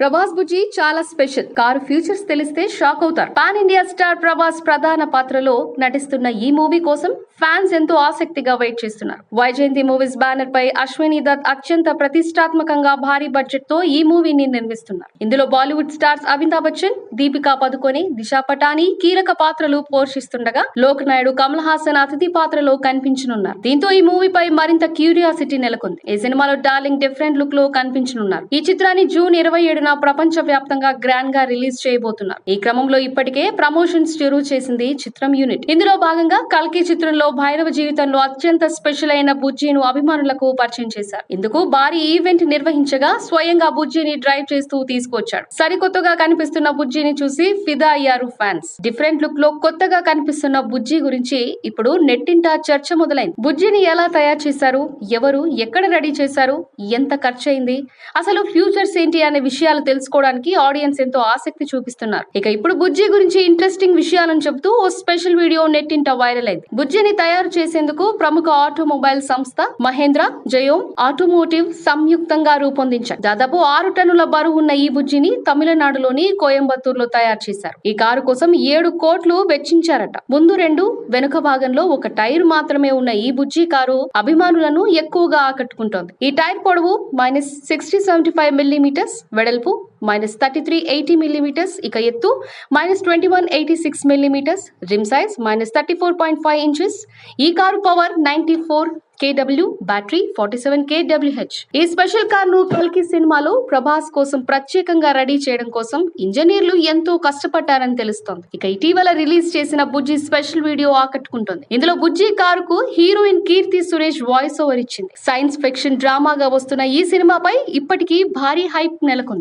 ప్రభాస్ బుజ్జి చాలా special. Car futures తెలిస్తే shock అవుతారు. పాన్ ఇండియా స్టార్ ప్రభాస్ ప్రధాన పాత్రలో నటిస్తున్న ఈ మూవీ కోసం ఫ్యాన్స్ ఎంతో ఆసక్తిగా వెయిట్ చేస్తున్నారు. వైజయంతి మూవీస్ బ్యానర్ పై అశ్విని దత్ అత్యంత ప్రతిష్టాత్మకంగా భారీ బడ్జెట్తో ఈ మూవీని నిర్మిస్తున్నారు. ఇందులో బాలీవుడ్ స్టార్స్ అమితాబ్ బచ్చన్ దీపికా పదుకొని దిశా పటాని కీలక పాత్రలు పోషిస్తుండగా లోక్ నాయుడు కమల్ హాసన్ అతిథి పాత్రలో కనిపించనున్నారు. దీంతో ఈ మూవీపై మరింత క్యూరియాసిటీ నెలకొంది. ఈ సినిమాలో డార్లింగ్ డిఫరెంట్ లుక్లో కనిపించనున్నారు. ఈ చిత్రాన్ని జూన్ ఇరవై ఏడున ప్రపంచ వ్యాప్తంగా గ్రాండ్గా రిలీజ్ చేయబోతున్నారు. ఈ క్రమంలో ఇప్పటికే ప్రమోషన్స్ చెరువు చేసింది చిత్రం యూనిట్. ఇందులో భాగంగా కల్కి చిత్రంలో భైరవ జీవితంలో అత్యంత స్పెషల్ అయిన బుజ్జిను అభిమానులకు పరిచయం చేశారు. ఇందుకు భారీ ఈవెంట్ నిర్వహించగా స్వయంగా బుజ్జిని డ్రైవ్ చేస్తూ తీసుకొచ్చాడు. సరికొత్తగా కనిపిస్తున్న బుజ్జిని చూసి ఫిదా అయ్యారు ఫ్యాన్స్. డిఫరెంట్ లుక్లో కొత్తగా కనిపిస్తున్న బుజ్జి గురించి ఇప్పుడు నెట్టింట చర్చ మొదలైంది. బుజ్జిని ఎలా తయారు చేశారు? ఎవరు? ఎక్కడ రెడీ చేశారు? ఎంత ఖర్చు అయింది అసలు ఫ్యూచర్స్ ఏంటి అనే విషయాలు తెలుసుకోవడానికి ఆడియన్స్ ఎంతో ఆసక్తి చూపిస్తున్నారు. ఇక ఇప్పుడు బుజ్జి గురించి ఇంట్రెస్టింగ్ విషయాలను చెబుతూ ఓ స్పెషల్ వీడియో నెట్టింట వైరల్ అయింది. బుజ్జిని తయారు చేసేందుకు ప్రముఖ ఆటోమొబైల్ సంస్థ మహేంద్ర జయోమ్ ఆటోమోటివ్ సంయుక్తంగా రూపొందించారు. దాదాపు ఆరు టన్నుల బరువు ఉన్న ఈ బుజ్జిని తమిళనాడులోని కోయంబత్తూర్లో తయారు చేశారు. ఈ కారు కోసం ఏడు కోట్లు వెచ్చించారట. ముందు రెండు వెనుక భాగంలో ఒక టైర్ మాత్రమే ఉన్న ఈ బుజ్జి కారు అభిమానులను ఎక్కువగా ఆకట్టుకుంటోంది. ఈ టైర్ పొడవు minus sixty seventy five millimetres వెడల్పు minus thirty three eighty millimetres ఇక ఎత్తు. Minus twenty one eighty six millimetres rim size minus thirty four point five inches ఈ car power ninety four KW battery forty seven KWH ఈ special కార్ను కల్కి సినిమాలో ప్రభాస్ కోసం ప్రత్యేకంగా ready చేయడం కోసం ఇంజనీర్లు ఎంతో కష్టపడ్డారని తెలుస్తోంది. ఇక ఇటీవల రిలీజ్ చేసిన బుజ్జి స్పెషల్ వీడియో ఆకట్టుకుంటోంది. ఇందులో బుజ్జి కారుకు heroine Keerthy Suresh voice over ఇచ్చింది. సైన్స్ ఫిక్షన్ డ్రామాగా వస్తున్న ఈ సినిమాపై ఇప్పటికీ భారీ హైప్ నెలకొంది.